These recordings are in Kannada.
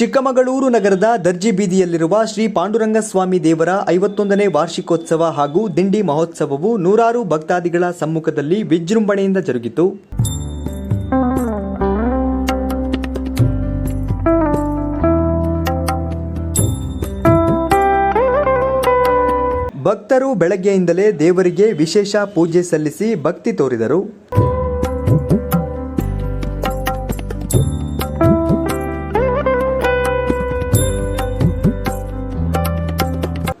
ಚಿಕ್ಕಮಗಳೂರು ನಗರದ ದರ್ಜಿ ಬೀದಿಯಲ್ಲಿರುವ ಶ್ರೀ ಪಾಂಡುರಂಗಸ್ವಾಮಿ ದೇವರ ಐವತ್ತೊಂದನೇ ವಾರ್ಷಿಕೋತ್ಸವ ಹಾಗೂ ದಿಂಡಿ ಮಹೋತ್ಸವವು ನೂರಾರು ಭಕ್ತಾದಿಗಳ ಸಮ್ಮುಖದಲ್ಲಿ ವಿಜೃಂಭಣೆಯಿಂದ ಜರುಗಿತು. ಭಕ್ತರು ಬೆಳಗ್ಗೆಯಿಂದಲೇ ದೇವರಿಗೆ ವಿಶೇಷ ಪೂಜೆ ಸಲ್ಲಿಸಿ ಭಕ್ತಿ ತೋರಿದರು.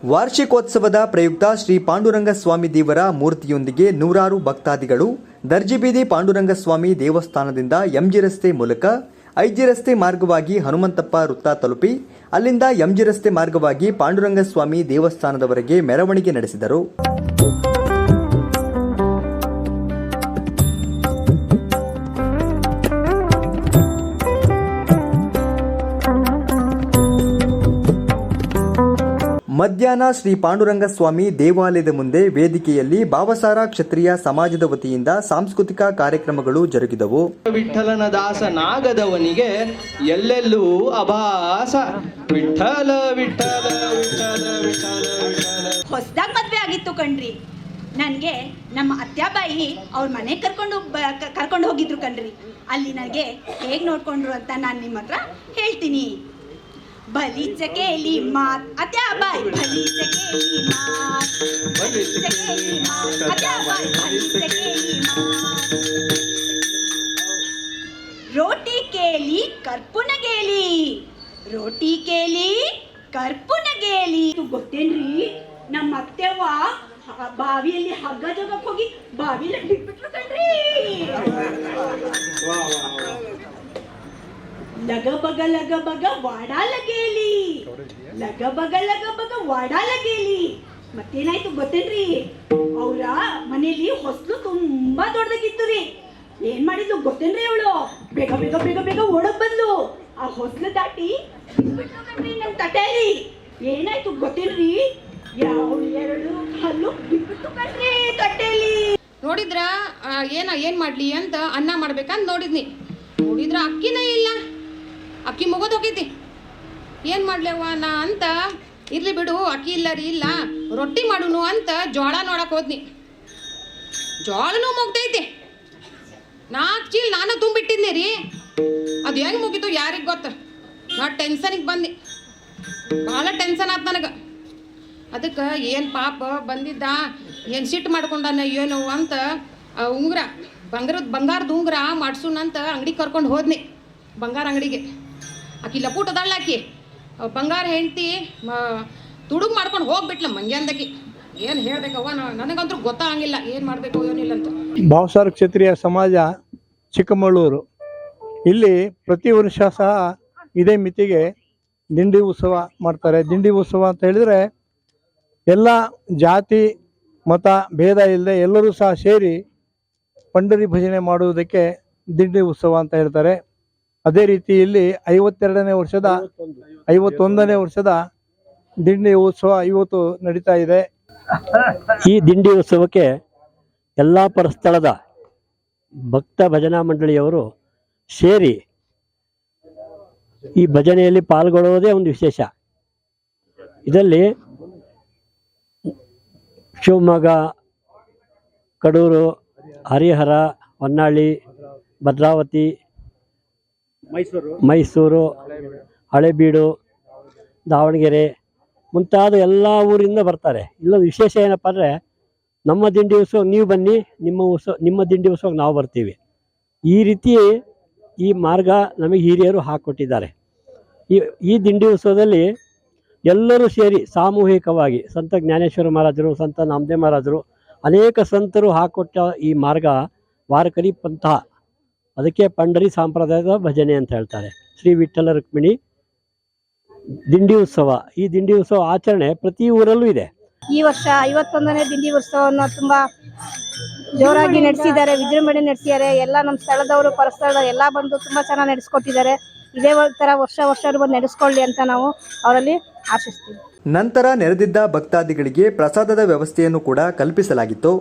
ವಾರ್ಷಿಕೋತ್ಸವದ ಪ್ರಯುಕ್ತ ಶ್ರೀ ಪಾಂಡುರಂಗ ಸ್ವಾಮಿ ದೇವರ ಮೂರ್ತಿಯೊಂದಿಗೆ ನೂರಾರು ಭಕ್ತಾದಿಗಳು ದರ್ಜಿಬೀದಿ ಪಾಂಡುರಂಗ ಸ್ವಾಮಿ ದೇವಸ್ಥಾನದಿಂದ ಎಂಜಿ ರಸ್ತೆ ಮೂಲಕ ಐಜಿ ರಸ್ತೆ ಮಾರ್ಗವಾಗಿ ಹನುಮಂತಪ್ಪ ವೃತ್ತ ತಲುಪಿ, ಅಲ್ಲಿಂದ ಎಂಜಿ ರಸ್ತೆ ಮಾರ್ಗವಾಗಿ ಪಾಂಡುರಂಗ ಸ್ವಾಮಿ ದೇವಸ್ಥಾನದವರೆಗೆ ಮೆರವಣಿಗೆ ನಡೆಸಿದರು. ಮಧ್ಯಾಹ್ನ ಶ್ರೀ ಪಾಂಡುರಂಗ ಸ್ವಾಮಿ ದೇವಾಲಯದ ಮುಂದೆ ವೇದಿಕೆಯಲ್ಲಿ ಭಾವಸಾರ ಕ್ಷತ್ರಿಯ ಸಮಾಜದ ವತಿಯಿಂದ ಸಾಂಸ್ಕೃತಿಕ ಕಾರ್ಯಕ್ರಮಗಳು ಜರುಗಿದವು. ವಿಠಲನ ದಾಸನಾಗದವನಿಗೆ ಎಲ್ಲೆಲ್ಲೂ ಅಭಾಸ. ವಿಠಲ ವಿಠಲ ವಿಠಲ ವಿಠಲ ವಿಠಲ. ಹೊಸ್ದಾಗ್ ಮದ್ವೆ ಆಗಿತ್ತು ಕಣ್ರಿ. ನನಗೆ ನಮ್ಮ ಅತ್ಯಾಬಾಯಿ ಅವ್ರ ಮನೆ ಕರ್ಕೊಂಡು ಬ- ಕರ್ಕೊಂಡು ಹೋಗಿದ್ರು ಕಣ್ರಿ. ಅಲ್ಲಿ ನನಗೆ ಹೇಗೆ ನೋಡ್ಕೊಂಡ್ರು ಅಂತ ನಾನು ನಿಮ್ಮ ಹತ್ರ ಹೇಳ್ತೀನಿ. ಬಲಿಚ ಕೇಳಿ ಮಾತ್ ಅತ್ಯಾಬಾಯಿ ಬಲಿಚ ಕೇಳಿ ಮಾತ್. ಬಲಿಚ ಕೇಳಿ ಮಾತ್ ಅತ್ಯಾಬಾಯಿ ಬಲಿಚ ಕೇಳಿ ಮಾತ್. ರೋಟಿ ಕೇಳಿ ಕರ್ಪುನ ಗೇಲಿ ರೋಟಿ ಕೇಳಿ ಕರ್ಪುನ ಗೇಲಿ ಇದು ಗೊತ್ತೇನ್ರಿ? ನಮ್ಮ ಅತ್ತೆವ್ವ ಬಾವಿಯಲ್ಲಿ ಹಗ್ಗ ಜೋಗಕ್ ಹೋಗಿ ಬಾವಿಯಲ್ಲಿ ಬಿಟ್ಬಿಟ್ರು ಕಣ್ರಿ. ಲಗ ಬಗ ಲಗ ಬಗ ವಾಡ ಲಗೇಲಿ ಲಗ ಬಗ ಲಗ ಬಗ ವಾಡ ಲಗೇಲಿ ಮತ್ತೇನಾಯ್ತು ಗೊತ್ತೇನ್ರಿ? ಅವ್ರ ಮನೇಲಿ ಹೊಸ್ಲು ತುಂಬಾ ದೊಡ್ಡದಾಗಿತ್ತು ರೀ. ಏನ್ ಮಾಡಿದ್ಲು ಗೊತ್ತೇನ್ರಿ ಅವಳು? ಬೇಗ ಬೇಗ ಬೇಗ ಬೇಗ ಓಡಕ್ ಬಂದ್ಲು. ಆ ಹೊಸ್ಲು ದಾಟಿ ನಮ್ ತಟೇರಿ ಏನಾಯ್ತು ಗೊತ್ತೇನ್ರಿ ಯಾವ ಎರಡು ನೋಡಿದ್ರ ಏನ ಏನ್ ಮಾಡ್ಲಿ ಅಂತ ಅನ್ನ ಮಾಡ್ಬೇಕಂತ ನೋಡಿದ್ನಿ ನೋಡಿದ್ರ ಅಕ್ಕಿನೇ ಇಲ್ಲ ಅಕ್ಕಿ ಮುಗೋದು ಹೋಗೈತಿ ಏನು ಮಾಡ್ಲೇವ ನಾ ಅಂತ? ಇರ್ಲಿ ಬಿಡು, ಅಕ್ಕಿ ಇಲ್ಲ ರೀ, ಇಲ್ಲ. ರೊಟ್ಟಿ ಮಾಡುನು ಅಂತ ಜೋಳ ನೋಡಕ್ಕೆ ಹೋದ್ನಿ. ಜೋಳನೂ ಮುಗ್ದೈತಿ. ನಾಲ್ಕು ಚೀಲ ನಾನು ತುಂಬಿಟ್ಟಿದ್ನಿ ರೀ. ಅದು ಹೆಂಗೆ ಮುಗೀತು ಯಾರಿಗೆ ಗೊತ್ತ? ನಾ ಟೆನ್ಷನಿಗೆ ಬಂದು ಭಾಳ ಟೆನ್ಷನ್ ಆತ್ ನನಗೆ. ಅದಕ್ಕೆ ಏನು ಪಾಪ ಬಂದಿದ್ದ? ಏನು ಸಿಟ್ಟು ಮಾಡ್ಕೊಂಡಾನ ಏನು ಅಂತ ಉಂಗುರ, ಬಂಗಾರದ ಬಂಗಾರದ ಉಂಗುರ ಮಾಡ್ಸೋಣ ಅಂತ ಅಂಗಡಿ ಕರ್ಕೊಂಡು ಹೋದ್ನಿ. ಬಂಗಾರ ಅಂಗಡಿಗೆ. ಆಕಿ ಲಪೂಟ್ ಅದಾಳ ಆಕಿ ಬಂಗಾರ ಹೆಂಡ್ತಿ ತುಡುಗು ಮಾಡ್ಕೊಂಡು ಹೋಗ್ಬಿಟ್ಲ ಮಂಗ್ಯಾಂದಕಿ ಏನು ಹೇಳ್ಬೇಕವ್ವ ನನಗಂತೂ ಗೊತ್ತಾಗಂಗಿಲ್ಲ, ಏನು ಮಾಡಬೇಕು, ಏನಿಲ್ಲ ಅಂತ. ಭಾವಸಾರ ಕ್ಷತ್ರಿಯ ಸಮಾಜ, ಚಿಕ್ಕಮಗಳೂರು. ಇಲ್ಲಿ ಪ್ರತಿ ವರ್ಷ ಸಹ ಇದೇ ಮಿತಿಗೆ ದಿಂಡಿ ಉತ್ಸವ ಮಾಡ್ತಾರೆ. ದಿಂಡಿ ಉತ್ಸವ ಅಂತ ಹೇಳಿದರೆ ಎಲ್ಲ ಜಾತಿ, ಮತ, ಭೇದ ಇಲ್ಲದೆ ಎಲ್ಲರೂ ಸಹ ಸೇರಿ ಪಂಡರಿ ಭಜನೆ ಮಾಡುವುದಕ್ಕೆ ದಿಂಡಿ ಉತ್ಸವ ಅಂತ ಹೇಳ್ತಾರೆ. ಅದೇ ರೀತಿ ಇಲ್ಲಿ ಐವತ್ತೆರಡನೇ ವರ್ಷದ ಐವತ್ತೊಂದನೇ ವರ್ಷದ ದಿಂಡಿ ಉತ್ಸವ ಇವತ್ತು ನಡೀತಾ ಇದೆ. ಈ ದಿಂಡಿ ಉತ್ಸವಕ್ಕೆ ಎಲ್ಲ ಪರಸ್ಥಳದ ಭಕ್ತ ಭಜನಾ ಮಂಡಳಿಯವರು ಸೇರಿ ಈ ಭಜನೆಯಲ್ಲಿ ಪಾಲ್ಗೊಳ್ಳುವುದೇ ಒಂದು ವಿಶೇಷ. ಇದರಲ್ಲಿ ಶಿವಮೊಗ್ಗ, ಕಡೂರು, ಹರಿಹರ, ಹೊನ್ನಾಳಿ, ಭದ್ರಾವತಿ ಮೈಸೂರು. ಹಳೆಬೀಡು, ದಾವಣಗೆರೆ, ಮುಂತಾದ ಎಲ್ಲ ಊರಿಂದ ಬರ್ತಾರೆ. ಇಲ್ಲ ವಿಶೇಷ ಏನಪ್ಪ ಅಂದರೆ ನಮ್ಮ ದಿಂಡಿ ಉತ್ಸವ ನೀವು ಬನ್ನಿ, ನಿಮ್ಮ ಉತ್ಸವ, ನಿಮ್ಮ ದಿಂಡಿ ಉತ್ಸವಕ್ಕೆ ನಾವು ಬರ್ತೀವಿ. ಈ ರೀತಿ ಈ ಮಾರ್ಗ ನಮಗೆ ಹಿರಿಯರು ಹಾಕ್ಕೊಟ್ಟಿದ್ದಾರೆ ಈ ಈ ದಿಂಡಿ ಉತ್ಸವದಲ್ಲಿ ಎಲ್ಲರೂ ಸೇರಿ ಸಾಮೂಹಿಕವಾಗಿ ಸಂತ ಜ್ಞಾನೇಶ್ವರ ಮಹಾರಾಜರು, ಸಂತ ನಾಮದೇವ ಮಹಾರಾಜರು, ಅನೇಕ ಸಂತರು ಹಾಕ್ಕೊಟ್ಟ ಈ ಮಾರ್ಗ ವಾರಕರಿ ಪಂಥ ಅದಕ್ಕೆ ಪಂಡರಿ ಸಂಪ್ರದಾಯದ ಭಜನೆ ಅಂತ ಹೇಳ್ತಾರೆ. ಶ್ರೀ ವಿಠಲ ರುಕ್ಮಿಣಿ ದಿಂಡಿ ಉತ್ಸವ. ಈ ದಿಂಡಿ ಉತ್ಸವ ಆಚರಣೆ ಪ್ರತಿ ಊರಲ್ಲೂ ಇದೆ. ಈ ವರ್ಷ ಐವತ್ತೊಂದನೇ ದಿಂಡಿ ಉತ್ಸವವನ್ನು ತುಂಬಾ ಜೋರಾಗಿ ನಡೆಸಿದ್ದಾರೆ ವಿಜೃಂಭಣೆ ನಡೆಸಿದ್ದಾರೆ. ಎಲ್ಲ ನಮ್ಮ ಸ್ಥಳದವರು ಪರಸ್ಥಳ ಎಲ್ಲ ಬಂದು ತುಂಬಾ ಚೆನ್ನಾಗಿ ನಡೆಸ್ಕೊಟ್ಟಿದ್ದಾರೆ. ಇದೇ ತರ ವರ್ಷ ವರ್ಷ ಬಂದು ನಡೆಸ್ಕೊಳ್ಳಿ ಅಂತ ನಾವು ಅವರಲ್ಲಿ ಆಶಿಸ್ತೀವಿ. ನಂತರ ನೆರೆದಿದ್ದ ಭಕ್ತಾದಿಗಳಿಗೆ ಪ್ರಸಾದದ ವ್ಯವಸ್ಥೆಯನ್ನು ಕೂಡ ಕಲ್ಪಿಸಲಾಗಿತ್ತು.